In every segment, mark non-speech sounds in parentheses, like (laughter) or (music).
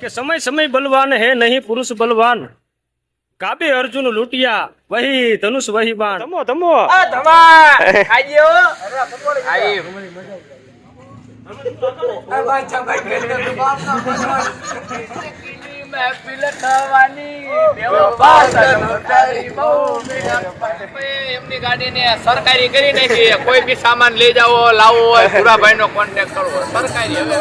કે સમય સમય બલવાન હે નહીં પુરુષ બલવાન? કાબે અર્જુન લૂટિયા વહી ધનુષ વહી બાણ. તમો તમો એમની ગાડીને સરકારી કરી નાખી કોઈ બી સામાન લઈ જાવો લાવવો હોય ભૂરાભાઈ નો કોન્ટેક્ટ કરવો સરકારી હવે.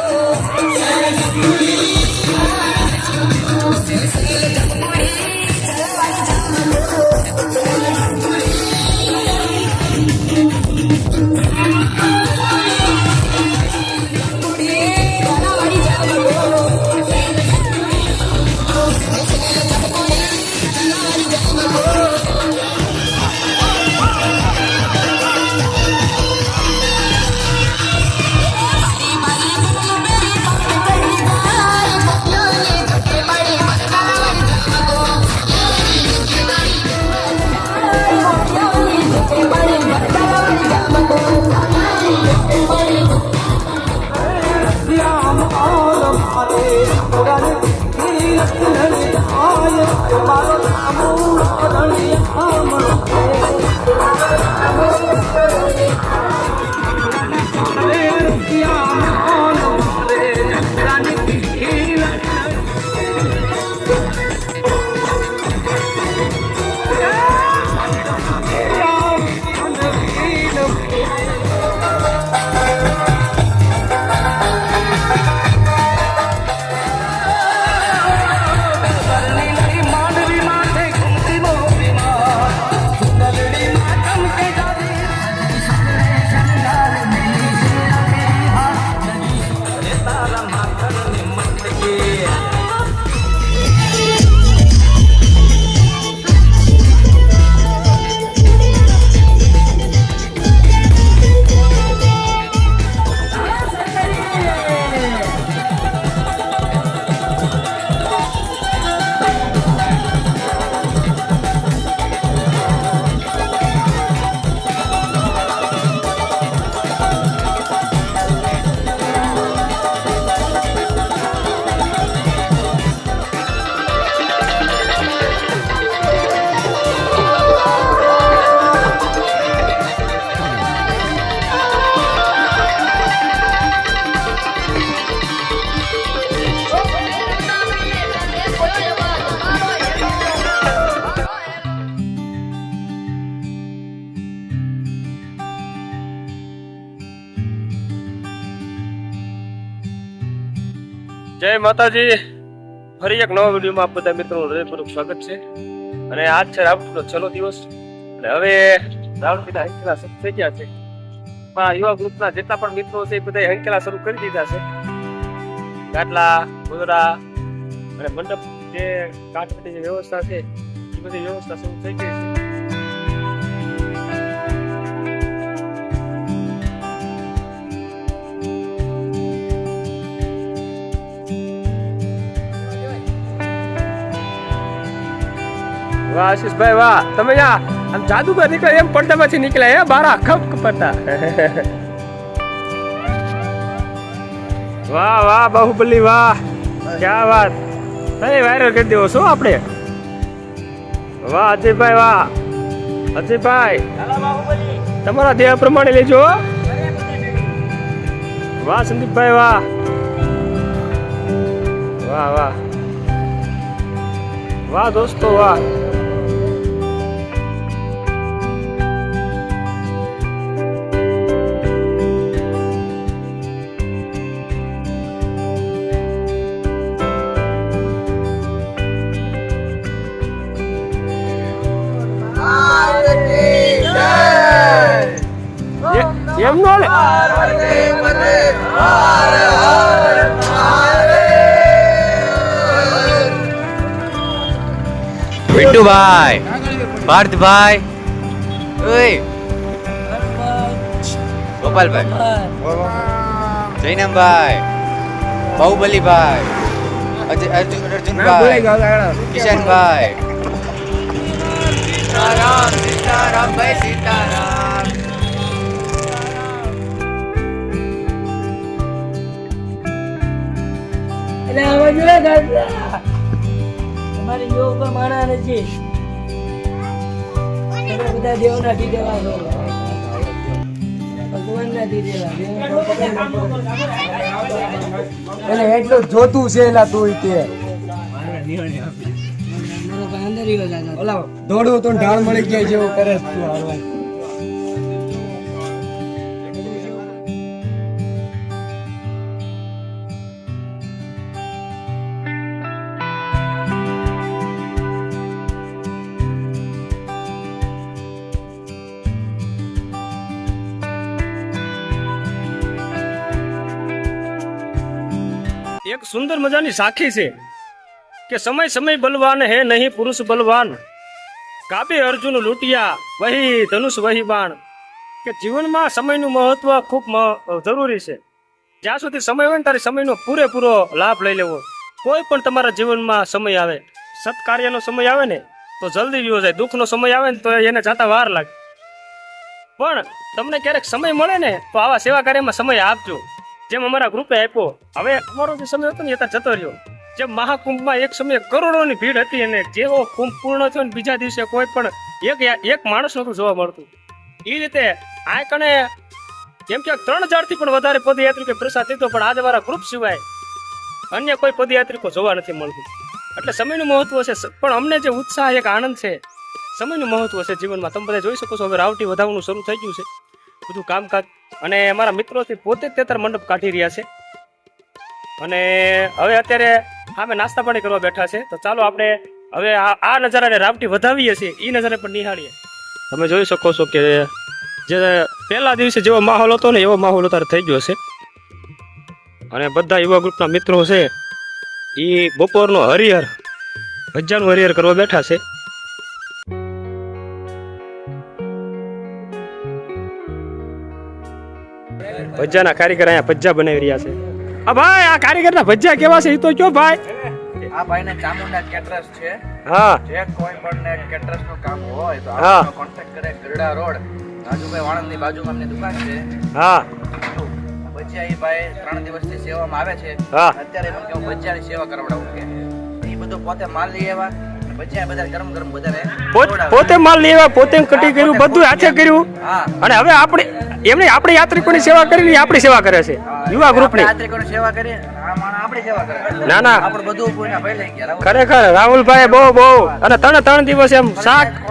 માતાજી, ફરી એક નવા વિડીયોમાં આપ બધા મિત્રો હૃદયપૂર્વક સ્વાગત છે. અને આજ છે રાવણનો છેલ્લો દિવસ. અને હવે રાવણ પિતા હંકેલા શરૂ થઈ ગયા છે. આ યુવા ગ્રુપના જેટલા પણ મિત્રો છે, એ બધા હંકેલા શરૂ કરી દીધા છે. ગાટલા ગોદરા અને મંડપ જે કાઠની જે વ્યવસ્થા છે, એ બધી વ્યવસ્થા શરૂ થઈ ગઈ છે. વાહ આશીષભાઈ વાહ. તમે યા આમ જાદુગર નીકળે એમ પડદામાંથી નીકળ્યા હે? બારા ખપ પડતા (laughs) વાહ વાહ બાહુબલી વાહ. ક્યાં વાત. તમે વાયરલ કરી દેવો શું આપણે? વાહ અજયભાઈ વાહ. અજયભાઈ તમારા દેહ પ્રમાણે લેજો. વાહ સંદીપભાઈ વાહ. વાહ વાહ. વાહ દોસ્તો વાહ. એ- એમ નો લે વિટ્ટુભાઈ પાર્થભાઈ ઓય ગોપાલભાઈ જૈનમભાઈ બાહુબલીભાઈ અજય અર્જુન અર્જુનભાઈ કિશનભાઈ સીતારામ સીતારામ ભાઈ સીતારામ તમારી માણા નથી. તમે બધા છો. પકડ એને એટલું જોતું છે એલા તું તે. અંદર તો. ઢાળ મળી ગયા જેવું કરે છે સુંદર મજાની સાખી છે કે સમય સમય બલવાન હે નહીં પુરુષ બલવાન. કાબે અર્જુન લૂંટિયા, વહી ધનુષ વહી બાણ. કે જીવનમાં સમયનું મહત્વ ખૂબ જરૂરી છે. જ્યાં સુધી સમય હોય ને ત્યારે સમયનો પૂરેપૂરો લાભ લઈ લેવો. કોઈ પણ તમારા જીવનમાં સમય આવે, સત્કાર્યનો સમય આવે ને, તો જલ્દી વ્યો જાય દુઃખનો સમય આવે ને તો એને જાતા વાર લાગે. પણ તમને ક્યારેક સમય મળે ને, તો આવા સેવા કાર્યમાં સમય આપજો. જેમ અમારા ગ્રુપે આપ્યો, હવે અમારો જે સમય હતો ને એ જતો રહ્યો. જેમ મહાકુંભમાં એક સમયે કરોડોની ભીડ હતી અને જેવો કુંભ પૂર્ણ થયો ને બીજા દિવસે કોઈ પણ એક એક માણસ નહોતું જોવા મળતું. એ રીતે આ કણે જેમ કે ત્રણ હજારથી પણ વધારે પદયાત્રિકે પ્રસાદ લીધો, પણ આજે મારા ગ્રુપ સિવાય અન્ય કોઈ પદયાત્રિકો જોવા નથી મળતું. એટલે સમયનું મહત્વ છે પણ અમને જે ઉત્સાહ, એક આનંદ છે, સમયનું મહત્વ છે જીવનમાં. તમે બધા જોઈ શકો છો, હવે રાવટી વધારવાનું શરૂ થઈ ગયું છે. બધું કામકાજ. અને અમારા મિત્રોથી પોતે તેતર મંડપ કાઢી રહ્યા છે. અને હવે અત્યારે અમે નાસ્તા પાણી કરવા બેઠા છે. તો ચાલો આપણે હવે આ નજારાને રામટી વધાવીએ છીએ. એ નજારે પણ નિહાળીએ. તમે જોઈ શકો છો કે જે પહેલા દિવસે જેવો માહોલ હતો ને એવો માહોલ અત્યારે થઈ ગયો છે. અને બધા યુવા ગ્રુપના મિત્રો છે એ બપોરનો હરિહર ભજ્જાનું હરિહર કરવા બેઠા છે. ભજ્જાના કારીગર અહીંયા ભજ્જા બનાવી રહ્યા છે. આ ભાઈ આ કારીગરના ભજ્જા કેવા છે? એ તો કયો ભાઈ? આ ભાઈને ચામુંડા કેટરસ છે. હા. જે કોઈ પણ ને કેટરસનું કામ હોય તો. આપણો કોન્ટેક્ટ કરે ગરડા રોડ. રાજુભાઈ વાણંદની બાજુમાં એમની દુકાન છે. હા. ભજીયા એ ભાઈ ત્રણ દિવસથી સેવામાં આવે છે. હા. અત્યારે એમ કે હું ભજીયાની સેવા કરાવડાવું કે? એ બધું પોતે માલ લઈ આવ્યા. પોત- માલ લેવા પોતે કટી કર્યું બધું હાથે કર્યું. અને હવે આપણે એમને આપણે યાત્રિકોની સેવા કરીને ઈ આપણી સેવા કરે છે યુવા ગ્રુપની આપણે યાત્રિકોની સેવા કરીએ અને આ માણસ આપણી સેવા કરે. ના ના. ખરેખર રાહુલભાઈ બહુ બહુ. અને ત્રણ ત્રણ દિવસ એમ શાક કરી.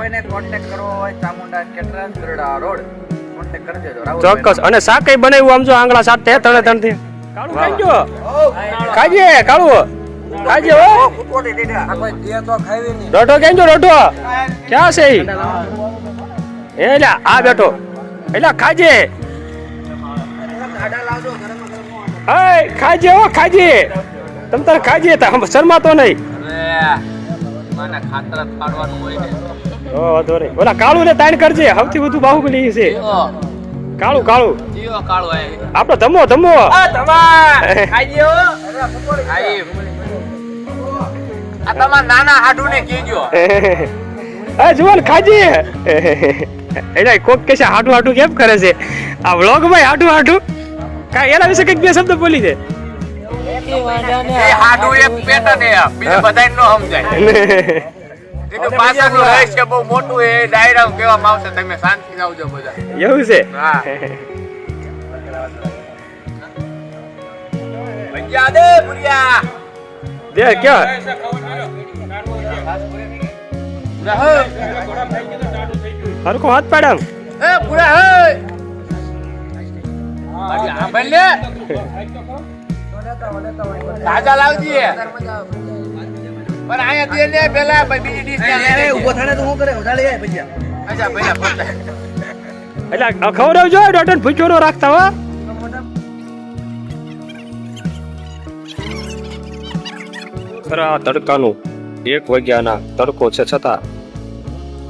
ચોક્કસ. અને શાક કઈ બનાવ્યું આમ જો આંગળા સાત તે ત્રણે ત્રણથી કાળું ખાઈ ગયો ખાજે કાળું. ખાજે હો. રોટો કેમ છો રોટો ક્યાં છે? એ લ્યા આ બેઠો. એલા ખાજે. આડા લાવજો ગરમ ગરમ અય ખાજે હો ખાજે. તમ તાર ખાજે તા શરમાતો નહીં. મને ખાતર ફાડવાનું હોય ને ઓ ઓલા કાળું ને તાણ કરજે સૌથી વધુ બાહુબલી છે. કાળું કાળું. આપણો ધમો ધમો. આ (laughs) ખાઈ. આ તમાર નાના હાડુ (laughs) ને કીજો અરે જુવાન ખાજી. (laughs) એટલે કોક કે છે હાડુ હાટું કેમ કરે છે? આ વ્લોગમાં હાડુ હાડુ. કા એના વિશે કંઈક બે શબ્દ બોલી દે. એ (laughs) એ હાડુ એક બીજું બધાય નો સમજાય. એનું પાછળનું રહસ્ય બહુ મોટું એ ડાયરા કહેવામાં આવશે તમે શાંતિ આવજો બધા. એવું છે? હા. ભજીયા દે ભુરિયા. દે ક્યાં? હરખો હાથ પાડમ એ પૂરા હે. આંભળ લે. તાજા લાવજી. પણ અહીંયા દે લે પેલા બીજી ડીશ લે ઊભો થાને તો હું કરે? ઉધાળી જાય ભજીયા. અચ્છા ભૈયા પોતા એટલે ખવડાવજો ડોટર ભૂખ્યો રાખતા હો. ખરા તડકાનું એક વાગ્યાના તડકો છે છતાં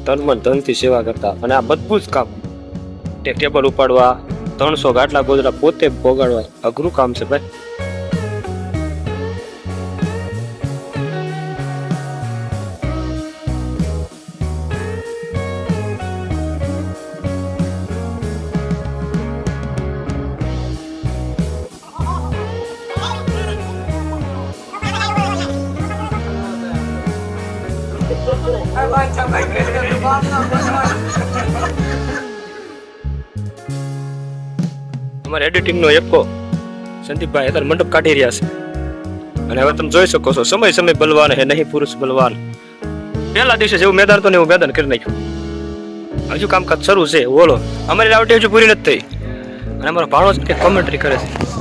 તન મન ધનથી સેવા કરતા અને આ બધું જ કામ. ટેબલ ઉપાડવા, ત્રણસો ગાટલા ગોદડા પોતે ભોગાડવા અઘરું કામ છે ભાઈ. અમારે એડિટિંગનો એકો સંદીપભાઈ અત્યારે મંડપ કાઢી રહ્યા છે. અને હવે તમે જોઈ શકો છો, સમય સમય બલવાન હે, નહીં પુરુષ બલવાન. પહેલા દિવસે જેવું મેદાન તો ને એવું મેદાન કરી નાખ્યું. હજુ કામકાજ શરૂ છે, બોલો. અમારી રાવટી હજુ પૂરી નથી થઈ. અને અમારો ભાણો કે કોમેન્ટ્રી કરે છે.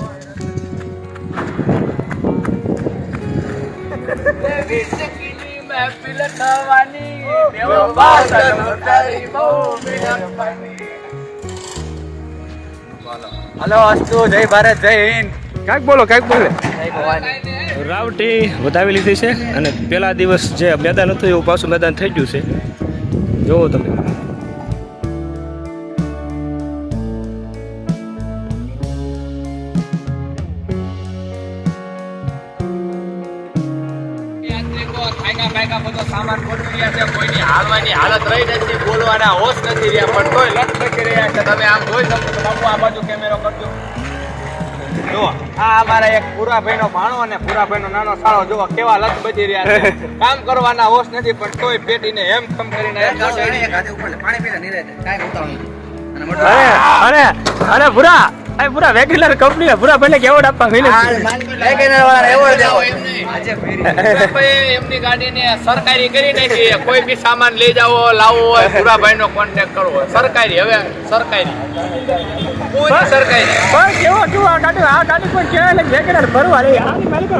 હલો અસ્તુ જય ભારત જય હિન્દ. કાંઈક બોલો કાંઈક બોલે? રાવટી વધાવી લીધી છે અને પહેલા દિવસ જે મેદાન હતું એવું પાછું મેદાન થઈ ગયું છે. જોવો તમે. હાલવાની હાલત રહી નથી બોલવાના હોશ નથી રહ્યા પણ તોય લક્ષ લખી રહ્યા છે. તમે આમ જોઈ શકો છો બાપુ આ બાજુ કેમેરો કરજો. આ અમારા એક પુરાભાઈ નો ભાણો અને પુરાભાઈ નો નાનો સાળો જુઓ કેવા લત બધી રહ્યા છે. કામ કરવાના હોશ નથી પણ તોય પેટીને એમ ખમ કરીને અરે અરે અરે ભૂરા! અરે પૂરા વેગિલર કંપની પૂરા ભલે એવોર્ડ આપવા પુરાભાઈએ એમની ગાડીને સરકારી કરી નાખી. કોઈ બી સામાન લઈ જાવો લાવવો હોય પુરાભાઈ નો કોન્ટેક્ટ કરવો સરકારી હવે સરકારી. પૂરી સરકારી. પણ કેવો કેવો આ ગાડી આ ગાડી પણ કેવાય ને વેગિલર ભરવા રહી. આની માલિકો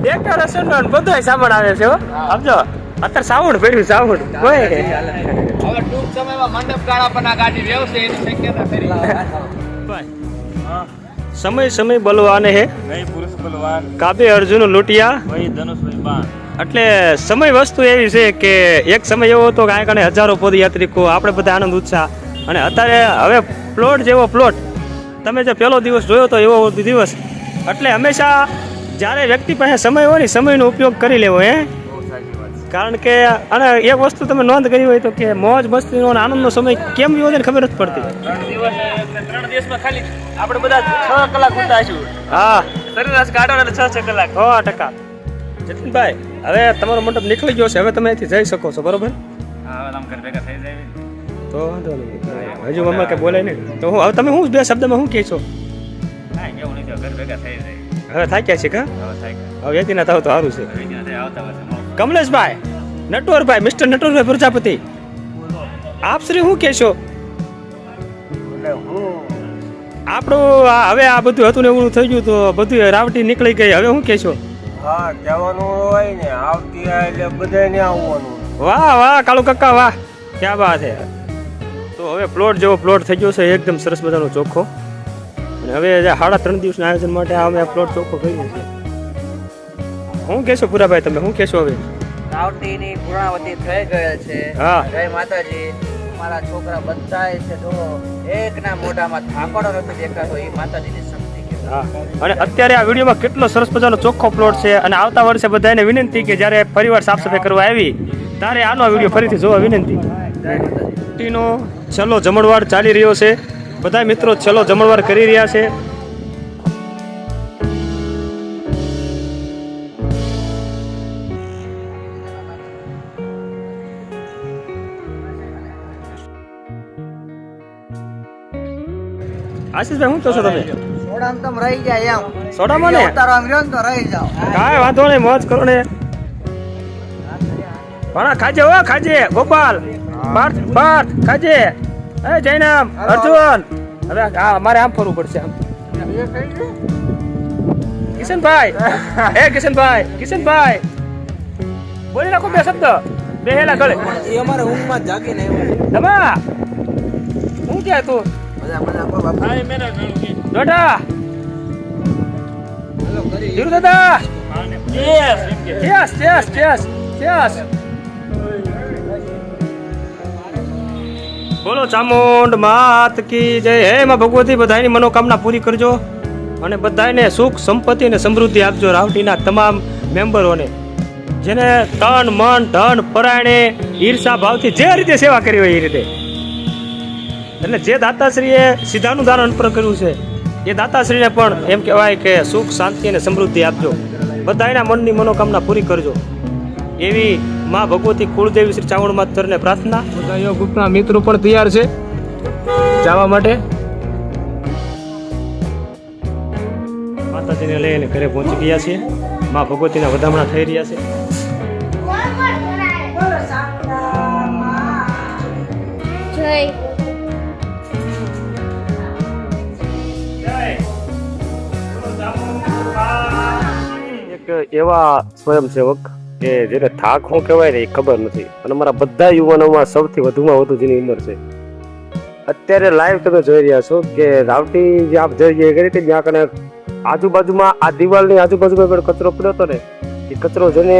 ડેકોરેશન નો બધો સામાન આવે છે હો. સમજો? અત્યારે સાઉન્ડ ભર્યું સાઉન્ડ કોઈ હવે ટૂંક સમયમાં મંડપ ગાળા પણ આ ગાડી વ્યવસે એની શક્યતા ખરી સમય સમય બલવાન હે. કાબે અર્જુન લૂંટિયા. એટલે સમય વસ્તુ એવી છે કે એક સમય એવો હતો કે આ કણે હજારો પદયાત્રિકો આપણે બધા આનંદ ઉત્સાહ. અને અત્યારે હવે પ્લોટ જેવો પ્લોટ તમે જે પહેલો દિવસ જોયો તો એવો દિવસ. એટલે હંમેશા જ્યારે વ્યક્તિ પાસે સમય હોય ને સમયનો ઉપયોગ કરી લેવો હે. કારણ કે અને એક વસ્તુ તમે નોંધ કરી હોય તો કે મોજ મસ્તીનો અને આનંદનો સમય કેમ છે ખબર જ પડતી. દિવસમાં ખાલી આપણે બધા છ કલાક ઊંડા છું હા. સરેરાશ કાઢો ને છ છ કલાક. સો ટકા. જતીનભાઈ. હવે તમારો મંડપ નીકળી ગયો છે. હવે તમે અહીંથી જઈ શકો છો બરોબર? તો વાંધો નહીં. હજુ મમ્મા કે બોલાય નહીં. તો હું હવે તમે શું બે શબ્દમાં શું કહેશો હવે થાક્યા છે કા? હવે એથી ના થાવ તો સારું છે. કમલેશભાઈ નટવરભાઈ મિસ્ટર નટવરભાઈ પ્રજાપતિ. આપ શ્રી શું કહેશો આપણું આ હવે આ બધું હતું ને એવું થઈ ગયું તો બધું રાવટી નીકળી ગઈ. હવે શું કહેશો? હા જવાનું હોય ને આવતી એટલે બધાને આવવાનું. વાહ વાહ કાળુ કક્કા વાહ. ક્યાં વાત છે તો હવે પ્લોટ જેવો પ્લોટ થઈ ગયો છે એકદમ સરસ મજાનો ચોખ્ખો. અને હવે સાડા ત્રણ દિવસના આયોજન માટે આ અમે આ પ્લોટ ચોખ્ખો કર્યો છે શું કહેશો પુરાભાઈ તમે શું કહેશો હવે? રાવટીની પૂર્ણાવતી થઈ ગયેલ છે. હા. જય માતાજી. મારા છોકરા બધાય છે જો એકના મોઢામાં થાકોડો નથી દેખાતો એ માતાજીની શક્તિ અને અત્યારે આ વિડીયોમાં કેટલો સરસ મજાનો ચોખ્ખો પ્લોટ છે અને આવતા વર્ષે બધાને વિનંતી કે જ્યારે ફરીવાર સાફ સફાઈ કરવા આવી ત્યારે આનો વીડિયો ફરીથી જોવા વિનંતી. ટીનો છેલ્લો જમણવાર ચાલી રહ્યો છે. બધા મિત્રો છેલ્લો જમણવાર કરી રહ્યા છે. આશીષભાઈ શું કહો છો તમે? થોડામ તમ રહી જાય એમ. સોડામાં ને? ઉતારો આમ રહ્યો ને તો રહી જાવ કાંઈ વાંધો નહીં મોજ કરો ને. ભણા ખાજે હો ખાજે. ગોપાલ પાર્થ પાર્થ ખાજે. એ જૈનામ અર્જુન. હવે આ મારે આમ ફરવું પડશે આમ. કિશનભાઈ એ કિશનભાઈ કિશનભાઈ. બોલી નાખો બે શબ્દ. બેહેલા ગળે. એ અમારે ઊંઘમાં જાગીને દમા. હું ક્યાં તું ધીરુ દાદા! બોલો ચામુંડ માત કી જય. હે માં ભગવતી બધાની મનોકામના પૂરી કરજો અને બધાને સુખ સંપત્તિ અને સમૃદ્ધિ આપજો રાવટીના તમામ મેમ્બરોને. જેને તન મન ધન પરાયણે ઈર્ષા ભાવથી જે રીતે સેવા કરી હોય એ રીતે. એટલે જે દાતાશ્રીએ સીધાનું દાન અર્પણ કર્યું છે એ દાતાશ્રીને પણ એમ કહેવાય કે સુખ શાંતિ અને સમૃદ્ધિ આપજો. બધા એના મનની મનોકામના પૂરી કરજો. એવી મા ભગવતી કુળદેવી શ્રી ચાવણ માતરને પ્રાર્થના. બધા યોગ ગ્રુપના મિત્રો પણ તૈયાર છે. જવા માટે. માતાજીને લઈને ઘરે પહોંચી ગયા છીએ. મા ભગવતીના વધામણા થઈ રહ્યા છે. એક એવા સ્વયંસેવક કે જેને થાક હું કહેવાય ને એ ખબર નથી. અને મારા બધા યુવાનોમાં સૌથી વધુમાં વધુ જેની ઉંમર છે. અત્યારે લાઈવ તમે જોઈ રહ્યા છો કે રાવટી જે આપ જઈએ કરી હતી ત્યાં કને આજુબાજુમાં આ દિવાલની આજુબાજુમાં પણ કચરો પડ્યો હતો ને, એ કચરો જેને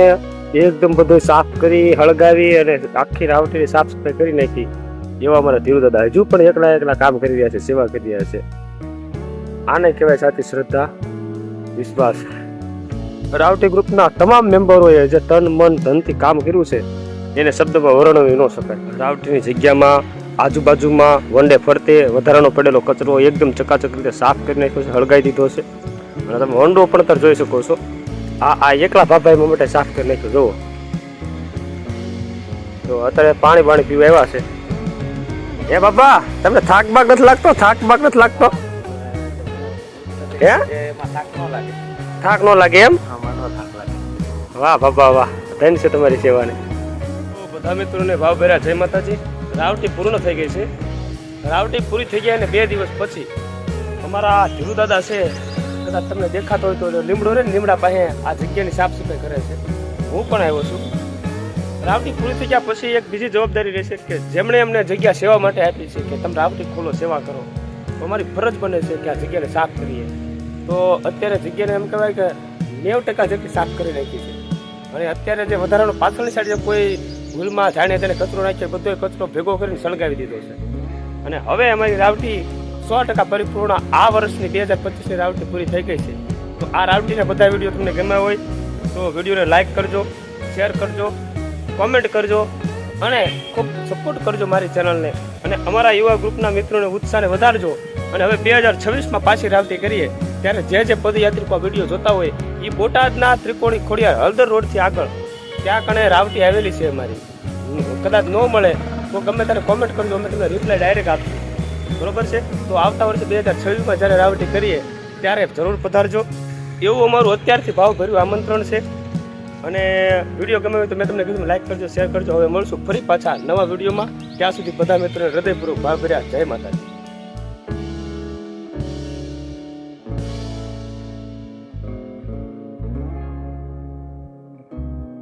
એકદમ બધો સાફ કરી, હળગાવી અને આખી રાવટીની સાફ સફાઈ કરી નાખી. એવા અમારા ધીરુ દાદા હજુ પણ એકલા એકલા કામ કરી રહ્યા છે, સેવા કરી રહ્યા છે. આને કહેવાય સાચી શ્રદ્ધા, વિશ્વાસ. રાવટી ગ્રુપના તમામ મેમ્બરોએ જે તન, મન, ધનથી કામ કર્યું છે, એને શબ્દમાં વર્ણવી ન શકાય. રાવટીની જગ્યામાં, આજુબાજુમાં, વંડે ફરતે વધારાનો પડેલો કચરો એકદમ ચકાચક રીતે સાફ કરી નાખ્યો છે, હળગાઈ દીધો છે. અને તમે વંડો પણ અત્યારે જોઈ શકો છો. આ આ એકલા ભાભાઈ માટે સાફ કરી નાખ્યો, જુઓ. તો અત્યારે પાણી પાણી પીવા આવ્યા છે. હે બાબા, તમને થાક બાક નથી લાગતો? થાક બાક નથી લાગતો? હે? થાક ન લાગે થાક ન લાગે એમ? વાહ બાબા વાહ ધન છે તમારી સેવાને. બધા મિત્રોને ભાવ ભર્યા. જય માતાજી. રાવટી પૂર્ણ થઈ ગઈ છે. રાવટી પૂરી થઈ ગયા અને બે દિવસ પછી અમારા ધીરુ દાદા છે કદાચ તમને દેખાતો હોય તો લીમડો રે ને લીમડા પાસે આ જગ્યાની સાફ સફાઈ કરે છે. હું પણ આવ્યો છું. રાવટી પૂરી થઈ ગયા પછી એક બીજી જવાબદારી રહેશે કે જેમણે અમને જગ્યા સેવા માટે આપી છે કે તમે રાવટી ખોલો સેવા કરો. તો અમારી ફરજ બને છે કે આ જગ્યાને સાફ કરીએ. તો અત્યારે જગ્યાને એમ કહેવાય કે નેવ ટકા જેટલી સાફ કરી નાખી છે. અને અત્યારે જે વધારાનો પાછળની સાઈડ જે કોઈ ભૂલમાં જાણે તેને કચરો નાખ્યો બધો કચરો ભેગો કરીને સળગાવી દીધો છે. અને હવે અમારી રાવટી સો ટકા પરિપૂર્ણ આ વર્ષની બે હજાર પચીસની રાવટી પૂરી થઈ ગઈ છે. તો આ રાવટીના બધા વીડિયો તમને ગમ્યા હોય તો વિડીયોને લાઇક કરજો શેર કરજો કોમેન્ટ કરજો અને ખૂબ સપોર્ટ કરજો મારી ચેનલને અને અમારા યુવા ગ્રુપના મિત્રોને ઉત્સાહને વધારજો. અને હવે બે હજાર છવ્વીસમાં પાછી રાવટી કરીએ. ત્યારે જે જે પદયાત્રિકો વીડિયો જોતા હોય એ બોટાદના ત્રિકોણી ખોડિયાર હળદર રોડથી આગળ. ત્યાં કણે રાવટી આવેલી છે અમારી. કદાચ ન મળે, તો ગમે ત્યારે કોમેન્ટ કરજો, અમે તમને રિપ્લાય ડાયરેક્ટ આપશું બરોબર છે? તો આવતા વર્ષે બે હજાર છવ્વીસમાં જ્યારે રાવટી કરીએ, ત્યારે જરૂર પધારજો. એવું અમારું અત્યારથી ભાવ ભર્યું આમંત્રણ છે. અને વીડિયો ગમે હોય તો મેં તમને કીધું લાઈક કરજો શેર કરજો. હવે મળશું ફરી પાછા નવા વિડીયોમાં. ત્યાં સુધી બધા મિત્રોને હૃદયપૂર્વક ભાવ ભર્યા જય માતાજી.